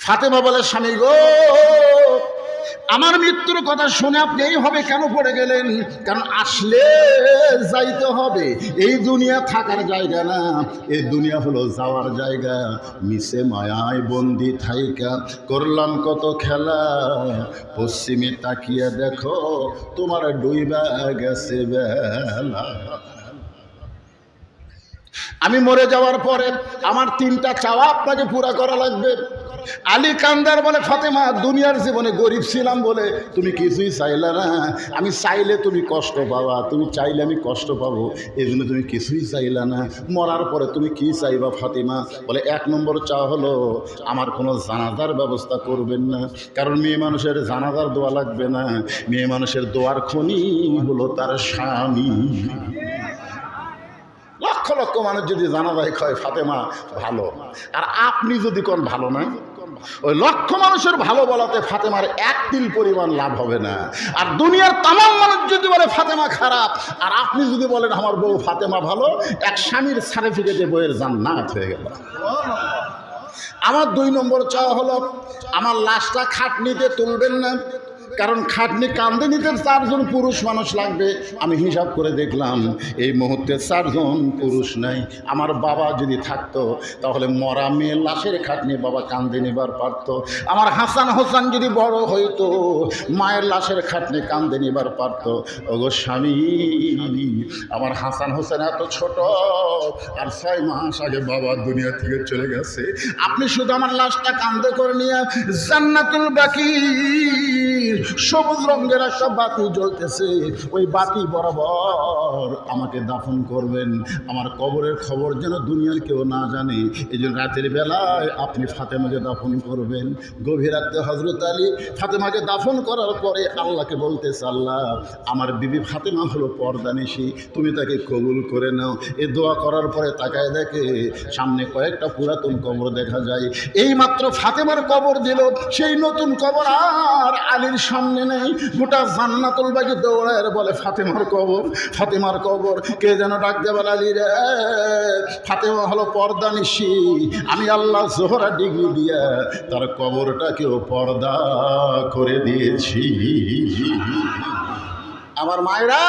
ফাতেমা বলে, স্বামী গো, আমার মৃত্যুর কথা শুনে আপনি এইভাবে কেন পড়ে গেলেন? কারণ আসলে যাইতে হবে। এই দুনিয়া থাকার জায়গা না। এই দুনিয়া হলো যাওয়ার জায়গা। মিশে মায়ায় বন্দি থাইকা। করলাম কত খেলা। পশ্চিমে তাকিয়ে দেখো, তোমার ডুইবা গেছে বেলা। আমি মরে যাওয়ার পরে আমার তিনটা চাওয়া আপনাকে পুরা করা লাগবে। আলী কান্দার বলে, ফাতেমা, দুনিয়ার জীবনে গরিব ছিলাম বলে তুমি কিছুই চাইলে না। আমি চাইলে তুমি কষ্ট পাবা, তুমি চাইলে আমি কষ্ট পাবো এই জন্য তুমি কিছুই চাইলে না। মরার পরে তুমি কি চাইবা, ফাতেমা? বলে, এক নম্বর চাওয়া হলো, আমার কোনো জানাজার ব্যবস্থা করবেন না, কারণ মেয়ে মানুষের জানাজার দোয়া লাগবে না। মেয়ে মানুষের দোয়ার খনি হলো তার স্বামী। লক্ষ মানুষ যদি জানাজাই হয় ফাতেমা, ভালো। আর আপনি যদি কোন ভালো না, ওই লক্ষ মানুষের ভালো বলাতে ফাতেমার এক তিল পরিমাণ লাভ হবে না। আর দুনিয়ার তামাম মানুষ যদি বলে, ফাতেমা খারাপ। আর আপনি যদি বলেন, আমার বউ ফাতেমা ভালো, এক স্বামীর সার্টিফিকেটে বইয়ের জান্নাত হয়ে গেল। আমার দুই নম্বর চাওয়া হলো, আমার লাশটা খাটনিতে তুলবেন না। কারণ খাটনি কান্দে নিতে চারজন পুরুষ মানুষ লাগবে। আমি হিসাব করে দেখলাম, এই মুহূর্তে চারজন পুরুষ নাই। আমার বাবা যদি থাকতো, তাহলে মরা মেয়ে লাশের খাটনি বাবা কান্দে নিবার পারতো। আমার হাসান হোসান যদি বড় হইতো, মায়ের লাশের খাটনি কান্দে নিবার পারতো। ওগো স্বামী, আমার হাসান হোসেন এত ছোট, আর ছয় মাস আগে বাবা দুনিয়া থেকে চলে গেছে। আপনি শুধু আমার লাশটা কান্দে করে নিয়ে জান্নাতুল বাকি সবুজ রঙের একটা বাতি জ্বলতেছে। ওই বাতি বরাবর আমাকে দাফন করবেন। আমার কবরের খবর যেন দুনিয়ার কেউ না জানে। এই জন্য রাতের বেলায় আপনি ফাতেমাকে দাফন করবেন। গভীর রাত্রে হজরত আলী ফাতেমাকে দাফন করার পরে আল্লাহকে বলতে আল্লাহ আমার বিবি ফাতেমা হলো পর্দানিশি তুমি তাকে কবুল করে নাও। এ দোয়া করার পরে তাকায় দেখে সামনে কয়েকটা পুরাতন কবর দেখা যায়। এই মাত্র ফাতেমার কবর দিল, সেই নতুন কবর আর আলীর সামনে নেই। গোটা জান্নাতুল বাকি দৌড়ায় বলে, ফাতেমার কবর ফাতেমার কবর। কে যেন ডাক দেবার আলী রে, ফাতেমা হলো পর্দা নিশি। আমি আল্লাহ জোহরা ডিগ্রি দিয়া তার কবরটাকেও পর্দা করে দিয়েছি। আমার মায়েরা,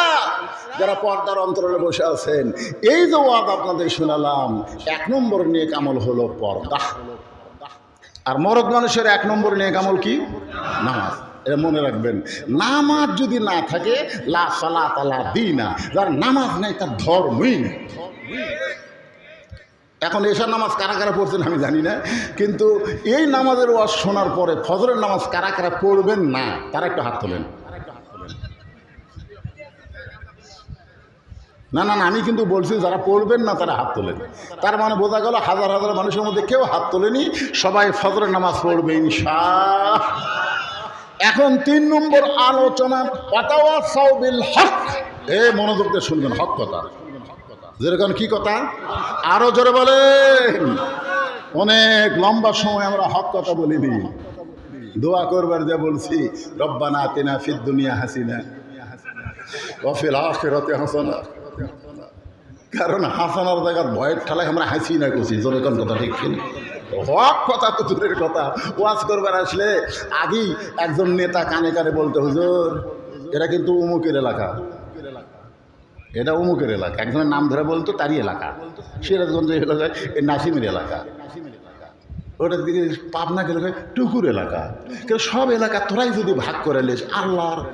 যারা পর্দার অন্তরালে বসে আছেন, এই যে ওয়াদ আপনাদের শোনালাম, এক নম্বর নিয়ে কামল হলো পর্দা। আর মরদ মানুষের এক নম্বর নিয়ে কামল কি? নামাজ। মনে রাখবেন। নামাজ যদি না থাকে, লা সালা তালা দি না যার নামাজ নেই, তার ধর্মই নেই। এখন এশার নামাজ কারা কারা পড়ছেন আমি জানি না, কিন্তু এই নামাজের ওয়াজ শোনার পরে ফজরের নামাজ কারা কারা পড়বেন না, তারা একটু হাত তোলেন। না না না, আমি কিন্তু বলছি যারা পড়বেন না, তারা হাত তোলেন। তার মানে বোঝা গেল হাজার হাজার মানুষের মধ্যে কেউ হাত তোলেনি, সবাই ফজরের নামাজ পড়বে, ইনশা। এখন তিন নম্বর আলোচনা সাউবিল হক। এ মনোযোগ শুনবেন, হক কথা। যেরকম কি কথা? আরও জোরে বলে অনেক লম্বা সময় আমরা হক কথা বলিনি। দোয়া করবার যে বলছি, রব্বানা তিনা ফিদ দুনিয়া হাসিনা অফিল আখেরাতে হাসানা। কারণ হাসানার জায়গার ভয়ের ঠেলায় আমরা হাসি না করছি যেরকম কথা ঠিক? হক কথা তো দূরের কথা। ওয়াজ করবার আসলে আগেই একজন নেতা কানে কানে বলতে, হুজুর, এটা কিন্তু উমুকের এলাকা। এটা উমুকের এলাকা। একজনের নাম ধরে বলতো, তারই এলাকা। সিরাজগঞ্জ এলাকায় এই নাসিমের এলাকা। ওটার দিকে পাবনা গেলে কয়, টুকুর এলাকা। কিন্তু সব এলাকা তোরাই যদি ভাগ করে নিস আল্লাহর।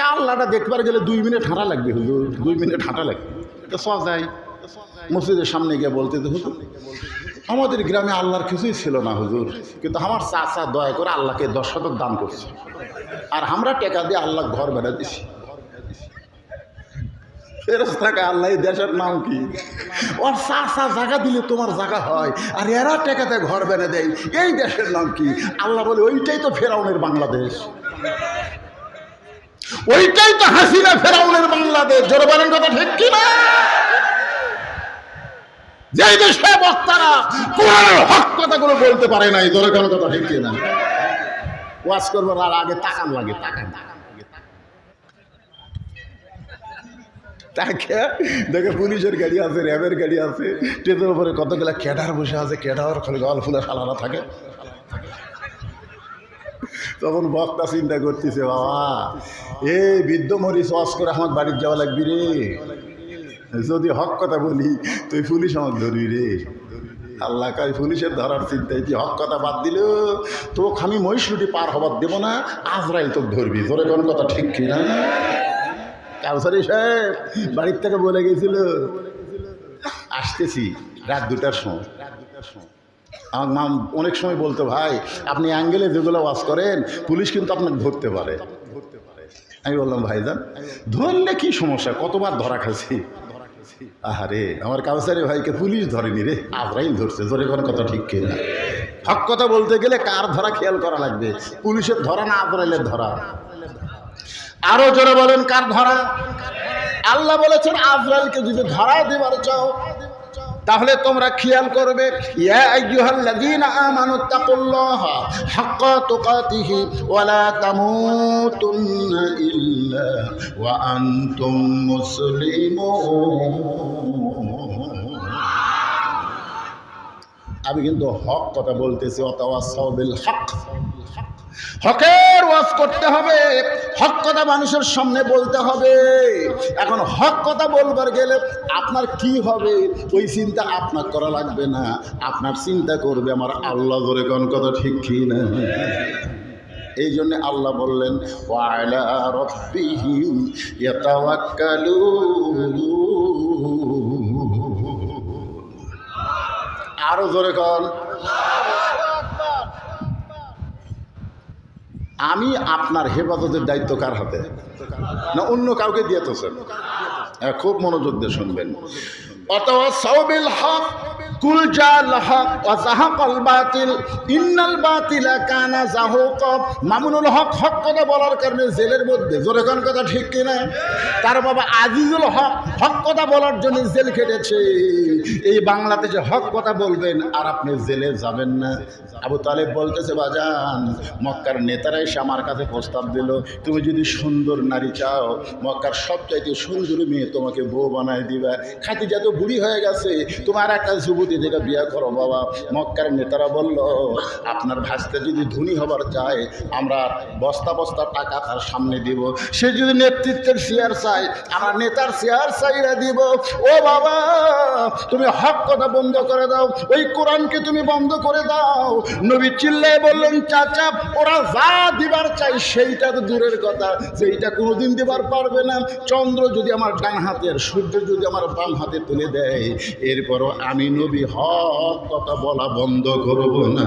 আল্লাহটা দেখবার গেলে দুই মিনিট হাঁটা লাগবে, হুজুর। দুই মিনিট হাঁটা লাগবে। এটা সজাই মসজিদের সামনে গিয়ে বলতে যে হুজুর, আমাদের গ্রামে আল্লাহর কিছুই ছিল না, হুজুর। কিন্তু আমার চাচা দয়া করে আল্লাহকে দশ শতক দান করছে। আর আমরা টেকা দিয়ে আল্লাহ ঘর বেড়া দিছি। থাকা আল্লাহ দেশের নাম কি? ওর চাষা জায়গা দিলে তোমার জায়গা হয়, আর এরা টেকাতে ঘর বেড়ে দেয়। এই দেশের নাম কি? আল্লাহ বলে, ওইটাই তো ফেরাউনের বাংলাদেশ। ওইটাই তো হাসিনা ফেরাউনের বাংলাদেশ। জোরে কথা ঠিক কি না দেশে বক্তারা কোরআনের হক বলতে পারে নাই জোরে কোনো কথা ঠিক না ওয়াজ আর আগে তাকান লাগে, তাকান। তাকে দেখে পুলিশের গাড়ি আছে, র্যাবের গাড়ি আছে ট্রেনের উপরে কতগুলা ক্যাডার বসে আছে, ক্যাডার খালি গল ফুলে সালারা থাকে। তখন বক্তা চিন্তা করতেছে, বাবা, এই বৃদ্ধ মরিচ ওয়াশ করে আমার বাড়ির যাওয়া লাগবি রে। যদি হক কথা বলি, তুই পুলিশ আমার ধরবি রে। আল্লাহ কাই পুলিশের ধরার চিন্তায় তুই হক কথা বাদ দিল। তোকে আমি মহিষুটি পার হবার দেবো না, আজরাইল তোকে ধরবি। তোর কোন কথা ঠিক কি না কাউসারি সাহেব, বাড়ির থেকে বলে গেছিল। আসতেছি রাত দুটার সময়। আমার মা অনেক সময় বলতো, ভাই, আপনি অ্যাঙ্গেলে যেগুলো ওয়াশ করেন, পুলিশ কিন্তু আপনাকে ধরতে পারে। আমি বললাম, ভাইজান, ধরলে কি সমস্যা? কতবার ধরা খাচ্ছি আহারে, আমার কাউসারি ভাইকে পুলিশ ধরেনি রে। আজরাইল ধরছে জোরে কোনো কথা ঠিক কে? না হক কথা বলতে গেলে কার ধরা খেয়াল করা লাগবে? পুলিশের ধরা না আজরাইলের ধরা? আরও জোরে বলেন কার ধরা? আল্লাহ বলেছেন, আজরাইলকে যদি ধরা দেবার চাও তাহলে তোমরা খেয়াল করবে আমি কিন্তু হক কথা বলতেছি অথবা সবিল হক। হকের ওয়াজ করতে হবে, হক কথা মানুষের সামনে বলতে হবে। এখন হক কথা বলবার গেলে আপনার কি হবে? ওই চিন্তা আপনার করা লাগবে না। আপনার চিন্তা করবে আমার আল্লাহ ধরে কোন কথা ঠিক কি না। এই জন্য আল্লাহ বললেন আরও জোরে কর আমি আপনার হেফাজতের দায়িত্ব কার হাতে? না, অন্য কাউকে দিয়ে হ্যাঁ খুব মনোযোগ দিয়ে শুনবেন। অথবা সাউবিল হক বাতিল বাতিলা কানা মামুনুল হক হক কথা বলার কারণে জেলের মধ্যে, জোরে কথা ঠিক তার বাবা আজিজুল হক হক কথা বলার জেল এই বাংলাদেশে হক কথা বলবেন, আর আপনি জেলে যাবেন না। আবু তালেব বলতেছে, বাজান, মক্কার নেতারা এসে আমার কাছে প্রস্তাব দিল, তুমি যদি সুন্দর নারী চাও, মক্কার সবচাইতে সুন্দর মেয়ে তোমাকে বউ বানায় দিবা। খাতিজা তো বুড়ি হয়ে গেছে, তোমার একটা যুবতী থেকে বিয়ে করো বাবা, মক্কার নেতারা বলল, আপনার ভাসতে যদি ধনী হবার চায়, আমরা বস্তা বস্তা টাকা তার সামনে দিব। সে যদি নেতৃত্বের শেয়ার চাই আমরা নেতার শেয়ার চাইরা দিব। ও বাবা, তুমি হক কথা বন্ধ করে দাও, ওই কোরআনকে তুমি বন্ধ করে দাও। নবী চিল্লায় বললেন, চাচা, ওরা যা দিবার চাই সেইটা তো দূরের কথা, সেইটা কোনোদিন দিবার পারবে না। চন্দ্র যদি আমার ডান হাতের, সূর্য যদি আমার বাম হাতে তুলে দেয়, এরপরও আমি নবী হক, কথা বলা বন্ধ করব না।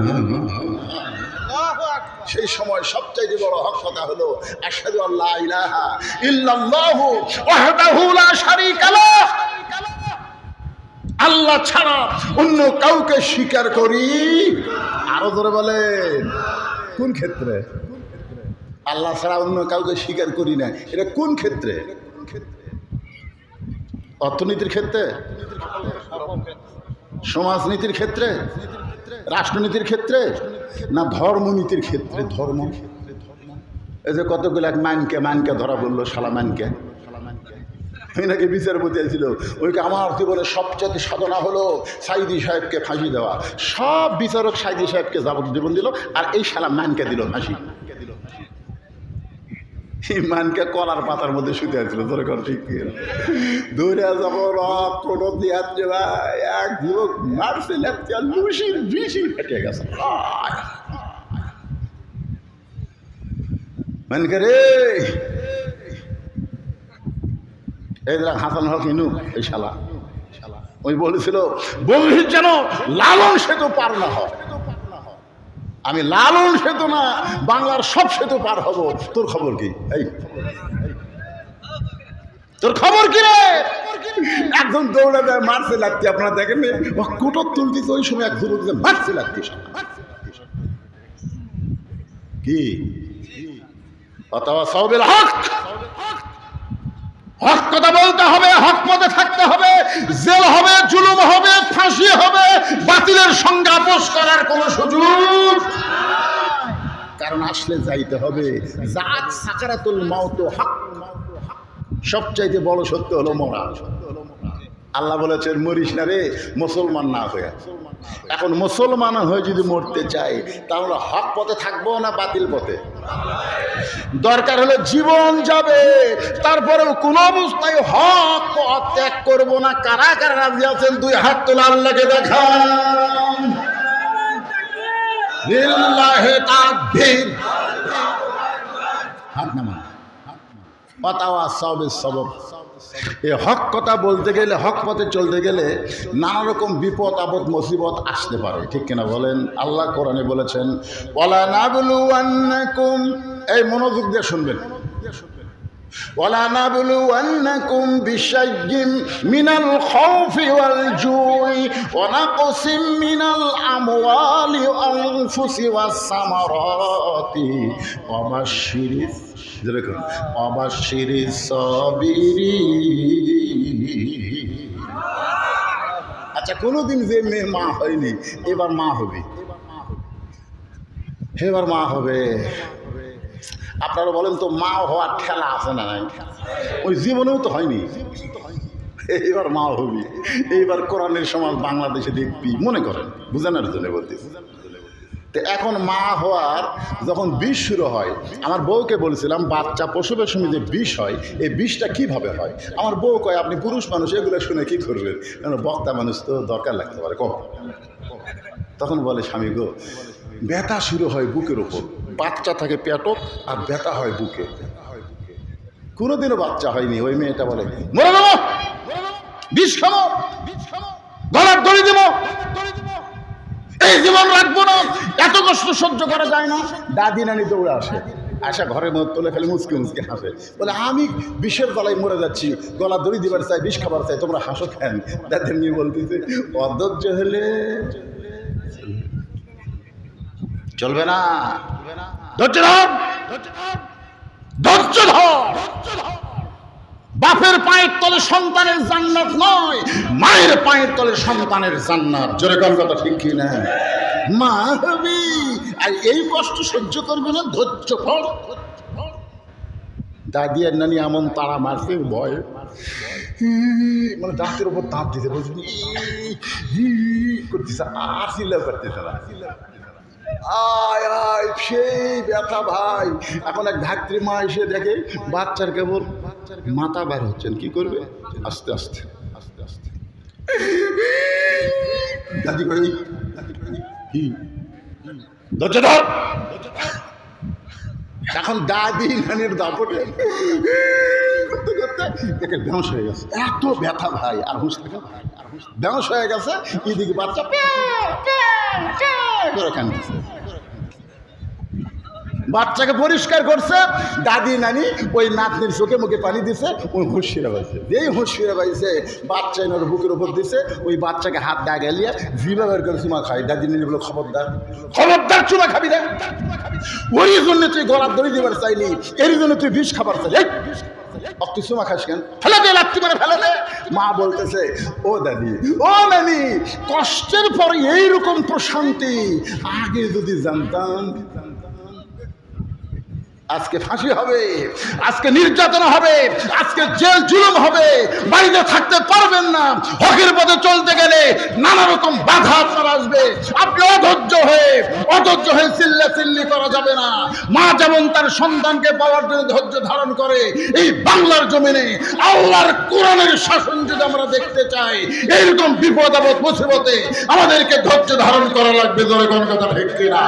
সেই সময় সবচাইতে বড় হক কথা হলো, আশহাদু আল্লাহ ইলাহা ইল্লাল্লাহু ওয়াহদাহু লা শারীকা লাহ আল্লাহ ছাড়া অন্য কাউকে স্বীকার করি। আরও ধরে বলে কোন ক্ষেত্রে? আল্লাহ ছাড়া অন্য কাউকে স্বীকার করি না। এটা কোন ক্ষেত্রে? অর্থনীতির ক্ষেত্রে? সমাজনীতির ক্ষেত্রে, রাষ্ট্রনীতির ক্ষেত্রে, না ধর্মনীতির ক্ষেত্রে, ধর্ম? এই যে কতগুলো এক মানকে মানকে ধরা বলল, শালা মানকে নাকি বিচারপতি ছিল, ওইকে আমার জীবনে সবচেয়ে সাধনা হলো সাইদি সাহেবকে ফাঁসি দেওয়া। সব বিচারক সাইদি সাহেবকে যাবজ্জীবন দিল, আর এই শালা মানকে দিল ফাঁসি। এই মানকে কলার পাতার মধ্যে শুতে আসছিল, ধরে কর, ঠিক যাব রক কোনো দিয়াচ্ছে ভাই। এক যুবক মারছে লেপছে লুসির বিশি ফেটে গেছে! মানকে রে! এই দেখ, হাসান হক ইনু এই শালা। ওই বলেছিল বলির যেন লালন সেতু পার না হয়। আমি লালন সেতু না, বাংলার সব সেতু পার হব। তোর খবর কি? এই। তোর খবর কি রে? একদম দৌড়ে দেয় মারছে লাগতে আপনারা দেখেন কোটর তুলতেছে, ওই সময় এক যুবক মারছে লাগতে কি? অথবা হক। হক কথা বলতে হবে, হক পথে থাকতে হবে, জেল হবে, জুলুম হবে, ফাঁসি হবে, বাতিলের সঙ্গে আপোষ করার কোনো সুযোগ আসলে যাইতে হবে। জাত সাকারাতুল মাউত হক। সবচাইতে বড় সত্য হলো মরা। আল্লাহ বলেছেন, মরিস না রে, মুসলমান না হয়ে। এখন মুসলমান হয়ে যদি মরতে চাই তাহলে হক পথে থাকব না বাতিল পথে? দরকার হলে জীবন যাবে, তারপরেও কোন অবস্থায় হক পথ ত্যাগ করব না। কারা কারা রাজি আছেন, দুই হাত তোলা আল্লাহকে দেখান। হক কথা বলতে গেলে, হক পথে চলতে গেলে নানা রকম বিপদ, আপদ, মুসিবত আসতে পারে। ঠিক কিনা বলেন? আল্লাহ কোরআনে বলেছেন এই মনোযোগ দিয়ে শুনবেন। ولنبلونكم بشيء من الخوف والجوع ونقص من الأموال والأنفس والثمرات وبشر যেরকম অবাশির সবিরি আচ্ছা কোনোদিন যে মেয়ে মা হয়নি এবার মা হবে এবার মা হবে আপনারা বলেন তো, মা হওয়ার ঠেলা আছে না ওই জীবনেও তো হয়নি। এইবার মা হবি। এইবার কোরআনের সমাজ বাংলাদেশে দেখবি, মনে করেন, বুঝানোর জন্য বলতেছি। তো এখন মা হওয়ার যখন বিষ শুরু হয়, আমার বউকে বলছিলাম, বাচ্চা প্রসবের সময় যে বিষ হয়, এই বিষটা কীভাবে হয়? আমার বউ কয়, আপনি পুরুষ মানুষ, এগুলো শুনে কি করবেন? কারণ বক্তা মানুষ তো দরকার লাগতে পারে কখন তখন বলে, স্বামী গো, ব্যথা শুরু হয় বুকের ওপর বাচ্চা থাকে পেটক আর ব্যথা হয় বুকে। কোনোদিনও বাচ্চা হয়নি, ওই মেয়েটা বলে, মরে দেবো বিষ খাব! গলার দড়ি দেবো! এই জীবন রাখব না! এত কষ্ট সহ্য করা যায় না! দাদি নানি দৌড়ে আসে। আসা ঘরের মধ্যে তোলে ফেলে, মুসকে মুসকে হাসে। বলে, আমি বিষের গলায় মরে যাচ্ছি গলা দড়ি দিবার চাই, বিষ খাবার চাই, তোমরা হাসো কেন? দাদি নিয়ে বলতেছে, অধৈর্য হলে চলবে না। ধৈর্য ধর। ধৈর্য ধর। বাপের পায়ের তলে সন্তানের জান্নাত নয়, মায়ের পায়ের তলে সন্তানের জান্নাত। জোরে কম কথা ঠিক কি না? মা হবি। আর এই কষ্ট সহ্য করবে না, ধৈর্য ধর। দাদি আর নানি এমন তারা মারছে, ভয়। মানে দাঁতের উপর দাঁত দিতে বলছি করতেছে চিল্লা করতেছে না। আয় আয় সেই ব্যথা ভাই। এখন এক ধাত্রী মা এসে দেখে, বাচ্চার কেবল মাথা বার হচ্ছেন, কি করবে? আস্তে আস্তে আস্তে আস্তে। দাদি ধর। এখন দাদি নানির দাপটে। করতে করতে দেখে বেঁশ হয়ে গেছে। এত ব্যথা ভাই, আর হুঁশ থাকে। বেঁশ হয়ে গেছে এদিকে বাচ্চা করে কান্দছে বাচ্চাকে পরিষ্কার করছে, দাদি, নানি ওই নাতনির চোখে মুখে পানি দিছে ওই হুঁশিরা পাইছে। যেই হুঁশিরা পাইছে, বাচ্চা এনে ওর বুকের উপর দিছে, ওই বাচ্চাকে হাত দা গেলিয়ে জিবা বের করে চুমা খাই দাদি, নানি বলে, খবরদার খবরদার চুমা খাবি রে ওই জন্য তুই গলার দড়ি দিবার চাইলি এর জন্য তুই বিষ খাবার চাইলি। চুমা খাস কেন? ফেলে দে ফেলে দে মা বলতেছে, ও দাদি, ও নানি, কষ্টের পর এইরকম প্রশান্তি, আগে যদি জানতাম আজকে ফাঁসি হবে, আজকে নির্যাতন হবে, আজকে জেল জুলুম হবে। বাড়িতে থাকতে পারবেন না। হকের পথে চলতে গেলে নানা রকম বাধা আপনার আসবে। আপনি অধৈর্য হয়ে অধৈর্য হয়ে চিল্লা চিল্লি করা যাবে না। মা যেমন তার সন্তানকে পাওয়ার জন্য ধৈর্য ধারণ করে, এই বাংলার জমিনে আল্লাহর কোরআনের শাসন যদি আমরা দেখতে চাই এইরকম বিপদ আপদ, মুসিবতে আমাদেরকে ধৈর্য ধারণ করা লাগবে কোনো কথা ঠিক কিনা?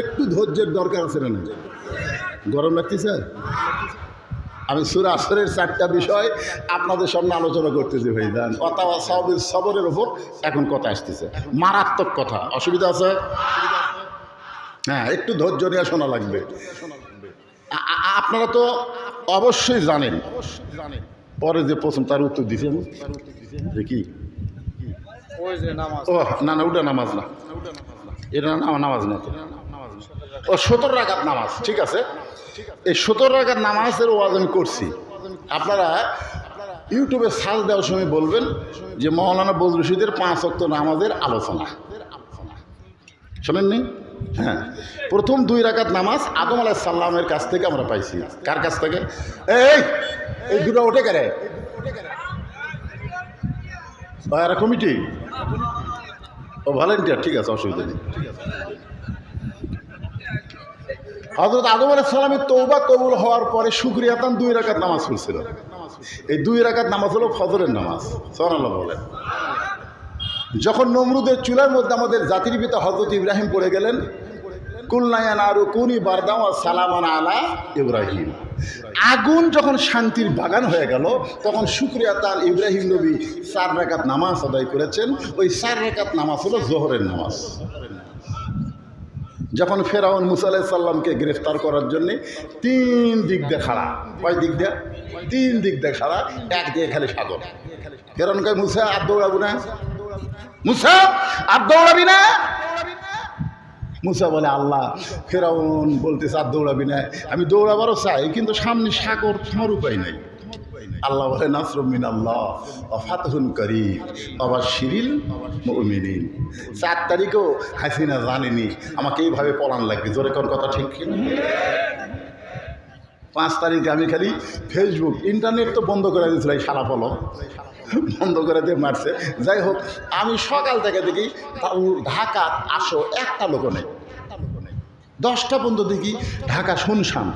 একটু ধৈর্যের দরকার আছে না? গরম লাগতেছে? আমি সুরা আসরের চারটা বিষয় আপনাদের সামনে আলোচনা করতেছি ভাই দেন অথবা সবের সবরের ওপর এখন কথা আসতেছে। মারাত্মক কথা। অসুবিধা আছে? হ্যাঁ একটু ধৈর্য নিয়ে শোনা লাগবে। আপনারা তো অবশ্যই জানেন। অবশ্যই জানেন পরে যে প্রথম তার উত্তর দিছেন যে কি ও না না, ওটা নামাজ না। এটা নামাজ না তো। ও, সতেরো রাকাত নামাজ, ঠিক আছে? এই সতেরো রাকাত নামাজের ওয়াজ আমি করছি। আপনারা ইউটিউবে সার্চ দেওয়ার সময় বলবেন যে মৌলানা বজরুল রশিদের পাঁচ অক্ত নামাজের আলোচনা। শোনেননি? হ্যাঁ। প্রথম দুই রাকাত নামাজ আদম আলাহ সাল্লামের কাছ থেকে আমরা পাইছি। কার কাছ থেকে? এই এই দুটো ওঠে কেরে? এরা কমিটি? ও, ভলেন্টিয়ার, ঠিক আছে, অসুবিধা নেই। হজরত আদম আলাহ সালামের তৌবা কবুল হওয়ার পরে সুক্রিয়াতান দুই রাকাত নামাজ পড়ছিল। এই দুই রাকাত নামাজ হলো ফজরের নামাজ সোনাল্লাহ বলেন। যখন নমরুদের চুলার মধ্যে আমাদের জাতির পিতা হজরত ইব্রাহিম পড়ে গেলেন কুনি বারদাম সালামান আলা ইব্রাহিম। আগুন যখন শান্তির বাগান হয়ে গেল, তখন শুক্রিয়া তার ইব্রাহিম নবী চার রেখাত নামাজ আদায় করেছেন। ওই চার রেখাত নামাজ হলো জোহরের নামাজ। যখন ফেরাউন মুসা আলাহ সাল্লামকে গ্রেফতার করার জন্য তিন দিক দিয়ে কয় দিক দিয়ে? তিন দিক দিয়ে খাড়া, এক দিয়ে খালি সাগর। ফেরাউন কয়, মুসা, আর দৌড়াবো না? মুসা, আর দৌড়াবি না? মুসা বলে, আল্লাহ, ফেরাউন বলতে চার দৌড়াবি না। আমি দৌড়াবারও চাই, কিন্তু সামনে সাগর, তোমার উপায় নাই। আল্লাহ বলে নাসরুমিন আল্লাহ অফাতহুন করি বাবা শিরিল মুমিনিন। চার তারিখও হাসিনা জানেনি, আমাকে এইভাবে পলান লাগবে। জোরে কোন কথা ঠিক কিনা? পাঁচ তারিখে আমি খালি ফেসবুক ইন্টারনেট তো বন্ধ করে দিয়েছিল এই সারা ফলো বন্ধ করে দিয়ে মারছে। যাই হোক, আমি সকাল থেকে দেখি ঢাকার আসো, একটা লোক নেই। দশটা পর্যন্ত দেখি ঢাকা শুনশান।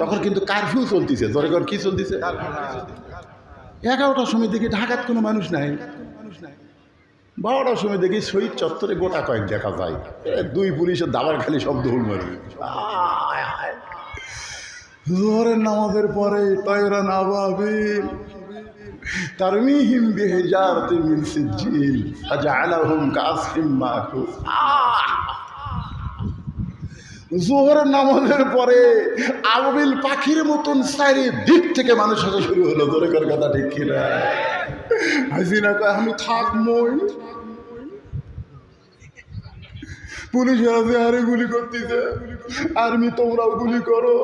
তখন কিন্তু কারফিউ চলতেছে। জোরে কর, কি চলতেছে? এগারোটার সময় দেখি ঢাকার কোনো মানুষ নাই। বারোটার সময় দেখি শহীদ চত্বরে গোটা কয়েক দেখা যায়। দুই পুলিশের দাবার খালি শব্দ হুল মারবে। জোহরের নামাজের পরে তয়রা নাবাবিল। তারমিহিম বিহেজারতি মিন সিজ্জিল, ফাজআলাহুম কাসফিম মাকুফ। জোহরের নামাজের পরে আবাবিল পাখির মতন চারি দিক থেকে মানুষ আসা শুরু হলো। ধরে কর কথা ঠিক কিনা হাসিনা কয়, আমি থাকমই। পুলিশ আরে গুলি করতেছে। আর্মি, তোমরাও গুলি করো।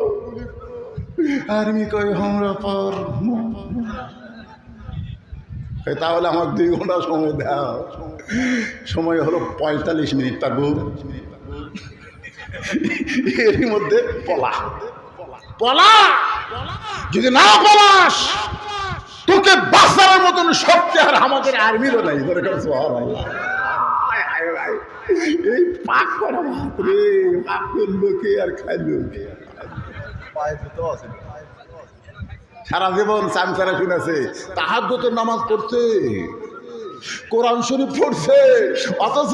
আর্মি কয় আমরা পর তাহলে আমার দুই ঘণ্টা সময় দাও। সময় হলো পঁয়তাল্লিশ মিনিট পাবো এরই মধ্যে পলা। পলা! যদি না পলাস, তোকে বাঁচানোর মতন শক্তি আর আমাদের আর্মিরও নাই ধরে। এই পাক করা ভাত রে, পাক করল কে আর খাইলো? সারা জীবন চান চামচারা শুনেছে তাহার তো নামাজ পড়ছে। কোরআন শরীফ পড়ছে। অথচ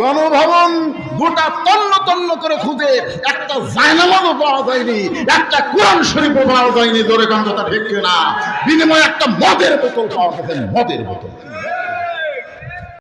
গণভবন গোটা তন্ন তন্ন করে খুঁজে একটা জায়নামাজও পাওয়া যায়নি, একটা কোরআন শরীফও পাওয়া যায়নি ধরে কথা ঠিক না। বিনিময়ে একটা মদের বোতল পাওয়া গেছে, মদের বোতল।